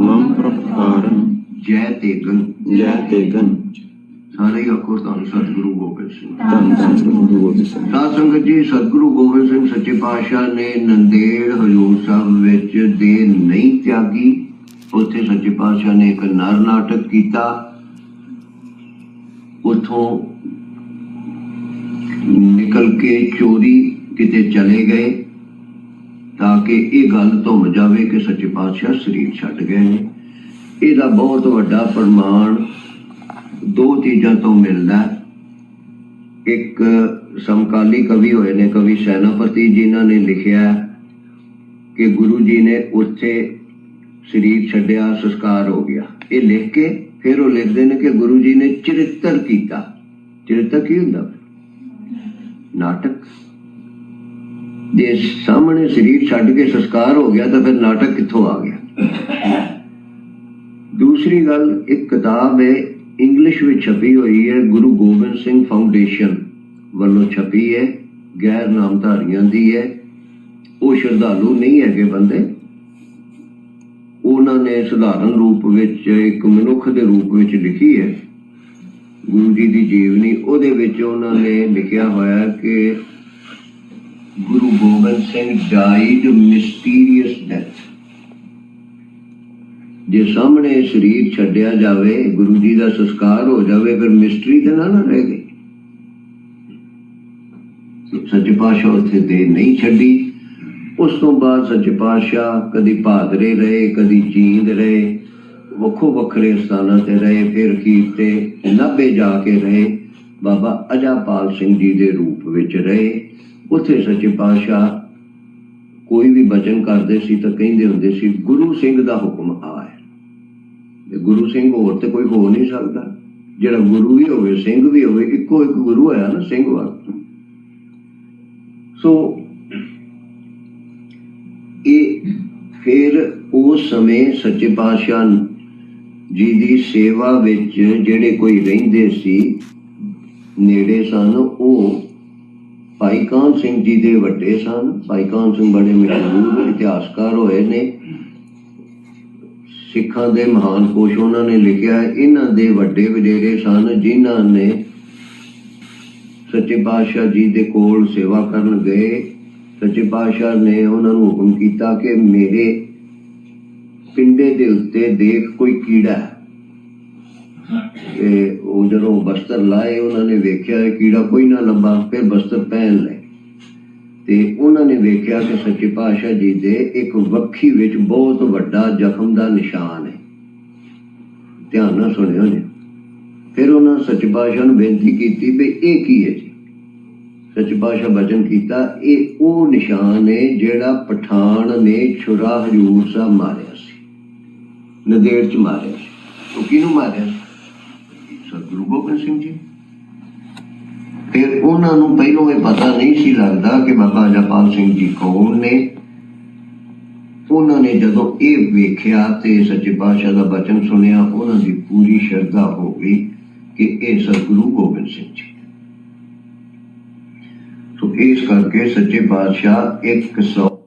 ਮਮ ਪ੍ਰਪਕਾਰਨ ਜੈ ਤੇਗਨ ਜੈ ਤੇਗਨ ਸਾਰੇ ਆਖੋ ਧੰਨ ਸਤਿਗੁਰੂ ਗੋਬਿੰਦ ਸਿੰਘ। ਧੰਨ ਧੰਨ ਗੁਰੂ ਗੋਬਿੰਦ ਸਿੰਘ। ਸਾਧ ਸੰਗਤ ਜੀ ਸਤਿਗੁਰੂ ਗੋਬਿੰਦ ਸਿੰਘ ਸੱਚੇ ਪਾਤਸ਼ਾਹ ਨੇ ਨੰਦੇੜ ਹਜੂਰ ਸਾਹਿਬ ਵਿੱਚ ਦੇ ਨਹੀਂ ਤਿਆਗੀ। ਉੱਥੇ ਸੱਚੇ ਪਾਤਸ਼ਾਹ ਨੇ ਇੱਕ ਨਰ ਨਾਟਕ ਕੀਤਾ। ਉਥੋਂ ਨਿਕਲ ਕੇ ਚੋਰੀ ਕਿਤੇ ਚਲੇ ਗਏ। ਕਿ ਇਹ ਗੱਲ ਧੁੰਮ ਜਾਵੇ ਕਿ ਸੱਚੇ ਪਾਤਸ਼ਾਹ ਸਰੀਰ ਛੱਡ ਗਏ ਨੇ। ਇਹਦਾ ਬਹੁਤ ਵੱਡਾ ਪ੍ਰਮਾਣ ਦੋ ਚੀਜ਼ਾਂ ਤੋਂ ਮਿਲਦਾ। ਇੱਕ ਸਮਕਾਲੀ ਕਵੀ ਹੋਏ ਨੇ, ਕਵੀ ਸੈਨਾਪਤੀ, ਜਿਨ੍ਹਾਂ ਨੇ ਲਿਖਿਆ ਕਿ ਗੁਰੂ ਜੀ ਨੇ ਉੱਥੇ ਸਰੀਰ ਛੱਡਿਆ, ਸੰਸਕਾਰ ਹੋ ਗਿਆ। ਇਹ ਲਿਖ ਕੇ ਫਿਰ ਉਹ ਲਿਖਦੇ ਨੇ ਕਿ ਗੁਰੂ ਜੀ ਨੇ ਚਰਿੱਤਰ ਕੀਤਾ। ਚਰਿੱਤਰ ਕੀ ਹੁੰਦਾ? ਨਾਟਕ। ਜੇ ਸਾਹਮਣੇ ਸਰੀਰ ਛੱਡ ਕੇ ਸੰਸਕਾਰ ਹੋ ਗਿਆ ਤਾਂ ਫਿਰ ਨਾਟਕ ਕਿੱਥੋਂ ਆ ਗਿਆ? ਦੂਸਰੀ ਗੱਲ, ਇੱਕ ਕਿਤਾਬ ਹੈ, ਇੰਗਲਿਸ਼ ਵਿੱਚ ਛਪੀ ਹੋਈ ਹੈ, ਗੁਰੂ ਗੋਬਿੰਦ ਸਿੰਘ ਫਾਊਂਡੇਸ਼ਨ ਵੱਲੋਂ ਛਪੀ ਹੈ, ਗੈਰ ਨਾਮਧਾਰੀਆਂ ਦੀ ਹੈ। ਉਹ ਸ਼ਰਧਾਲੂ ਨਹੀਂ ਹੈਗੇ ਬੰਦੇ। ਉਹਨਾਂ ਨੇ ਸਧਾਰਨ ਰੂਪ ਵਿੱਚ, ਇੱਕ ਮਨੁੱਖ ਦੇ ਰੂਪ ਵਿੱਚ ਲਿਖੀ ਹੈ। ਗੁਰੂ ਜੀ ਦੀ ਜੀਵਨੀ, ਉਹਦੇ ਵਿੱਚ ਉਹਨਾਂ ਨੇ ਲਿਖਿਆ ਹੋਇਆ ਕਿ Guru Gobind Singh died mysterious death ਜੇ ਸਾਹਮਣੇ ਸਰੀਰ ਛੱਡਿਆ ਜਾਵੇ, ਗੁਰੂ ਜੀ ਦਾ ਸੰਸਕਾਰ ਹੋ ਜਾਵੇ, ਫਿਰ ਮਿਸਟਰੀ ਤੇ ਨਾ ਨਾ ਰਹਿ ਗਈ ਸੱਚੇ ਪਾਤਸ਼ਾਹ ਉੱਥੇ ਦੇ ਨਹੀਂ ਛੱਡੀ। ਉਸ ਤੋਂ ਬਾਅਦ ਸੱਚੇ ਪਾਤਸ਼ਾਹ ਕਦੀ ਭਾਦਰੇ ਰਹੇ, ਕਦੀ ਜੀਂਦ ਰਹੇ, ਵੱਖੋ ਵੱਖਰੇ ਸਥਾਨਾਂ ਤੇ ਰਹੇ, ਫਿਰ ਅਖੀਰ ਤੇ ਨਾਭੇ ਜਾ ਕੇ ਰਹੇ। ਬਾਬਾ ਅਜਾਪਾਲ ਸਿੰਘ ਜੀ ਦੇ ਰੂਪ ਵਿੱਚ ਰਹੇ। ਉੱਥੇ ਸੱਚੇ ਪਾਤਸ਼ਾਹ ਕੋਈ ਵੀ ਬਚਨ ਕਰਦੇ ਸੀ ਤਾਂ ਕਹਿੰਦੇ ਹੁੰਦੇ ਸੀ, ਗੁਰੂ ਸਿੰਘ ਦਾ ਹੁਕਮ ਆ ਹੈ। ਤੇ ਗੁਰੂ ਸਿੰਘ ਹੋਰ ਤੇ ਕੋਈ ਹੋ ਨਹੀਂ ਸਕਦਾ। ਜਿਹੜਾ ਗੁਰੂ ਵੀ ਹੋਵੇ, ਸਿੰਘ ਵੀ ਹੋਵੇ, ਇੱਕੋ ਇੱਕ ਗੁਰੂ ਹੋਇਆ ਨਾ, ਸਿੰਘ ਵਾਲਾ ਸੋ ਇਹ ਫਿਰ ਉਸ ਸਮੇਂ ਸੱਚੇ ਪਾਤਸ਼ਾਹ ਜੀ ਦੀ ਸੇਵਾ ਵਿੱਚ ਜਿਹੜੇ ਕੋਈ ਰਹਿੰਦੇ ਸੀ, ਨੇੜੇ ਸਨ, ਉਹ ਭਾਈ ਕਾਨ ਸਿੰਘ ਜੀ ਦੇ ਵੱਡੇ ਸਨ। ਭਾਈ ਕਾਨ ਸਿੰਘ ਬੜੇ ਮਸ਼ਹੂਰ ਇਤਿਹਾਸਕਾਰ ਹੋਏ ਨੇ। ਸਿੱਖਾਂ ਦੇ ਮਹਾਨ ਕੋਸ਼ ਉਹਨਾਂ ਨੇ ਲਿਖਿਆ ਇਹਨਾਂ ਦੇ ਵੱਡੇ ਵਡੇਰੇ ਸਨ ਜਿਨ੍ਹਾਂ ਨੇ ਸੱਚੇ ਪਾਤਸ਼ਾਹ ਜੀ ਦੇ ਕੋਲ ਸੇਵਾ ਕਰਨ ਗਏ। ਸੱਚੇ ਪਾਤਸ਼ਾਹ ਨੇ ਉਹਨਾਂ ਨੂੰ ਹੁਕਮ ਕੀਤਾ ਕਿ ਮੇਰੇ ਪਿੰਡੇ ਦੇ ਉੱਤੇ ਦੇਖ ਕੋਈ ਕੀੜਾ ਹੈ। ਤੇ ਉਹ ਜਦੋਂ ਬਸਤਰ ਲਾਏ, ਉਹਨਾਂ ਨੇ ਵੇਖਿਆ ਕੀੜਾ ਕੋਈ ਨਾ ਲੱਭਾ, ਫਿਰ ਬਸਤਰ ਪਹਿਨ ਲਏ। ਤੇ ਉਹਨਾਂ ਨੇ ਵੇਖਿਆ ਕਿ ਸੱਚੇ ਪਾਤਸ਼ਾਹ ਜੀ ਦੇ ਇੱਕ ਵੱਖੀ ਵਿੱਚ ਬਹੁਤ ਵੱਡਾ ਜ਼ਖਮ ਦਾ ਨਿਸ਼ਾਨ ਹੈ। ਧਿਆਨ ਨਾਲ ਸੁਣਿਓ ਜੀ। ਫਿਰ ਉਹਨਾਂ ਸੱਚੇ ਪਾਤਸ਼ਾਹ ਨੂੰ ਬੇਨਤੀ ਕੀਤੀ ਵੀ ਇਹ ਕੀ ਹੈ ਜੀ? ਸੱਚੇ ਪਾਤਸ਼ਾਹ ਬਚਨ ਕੀਤਾ, ਇਹ ਉਹ ਨਿਸ਼ਾਨ ਹੈ ਜਿਹੜਾ ਪਠਾਨ ਨੇ ਛੁਰਾ ਹਜੂਰ ਸਾਹਿਬ ਮਾਰਿਆ ਸੀ। ਨਦੇੜ ਚ ਮਾਰਿਆ ਸੀ। ਉਹ ਕਿਹਨੂੰ ਮਾਰਿਆ ਸੀ? ਗੋਬਿੰਦ ਸਿੰਘ ਜੀ। ਫਿਰ ਉਹਨਾਂ ਨੂੰ ਪਹਿਲੋਂ ਇਹ ਪਤਾ ਨਹੀਂ ਸੀ ਲੱਗਦਾ ਕਿ ਬਾਬਾ ਜਪਾਲ ਸਿੰਘ ਜੀ ਕੌਣ ਨੇ। ਉਹਨਾਂ ਨੇ ਜਦੋਂ ਇਹ ਵੇਖਿਆ ਤੇ ਸੱਚੇ ਪਾਤਸ਼ਾਹ ਦਾ ਬਚਨ ਸੁਣਿਆ, ਉਹਨਾਂ ਦੀ ਪੂਰੀ ਸ਼ਰਧਾ ਹੋ ਗਈ ਕਿ ਇਹ ਸਤਿਗੁਰੂ ਗੋਬਿੰਦ ਸਿੰਘ ਜੀ। ਸੋ ਇਸ ਕਰਕੇ ਸੱਚੇ ਪਾਤਸ਼ਾਹ 100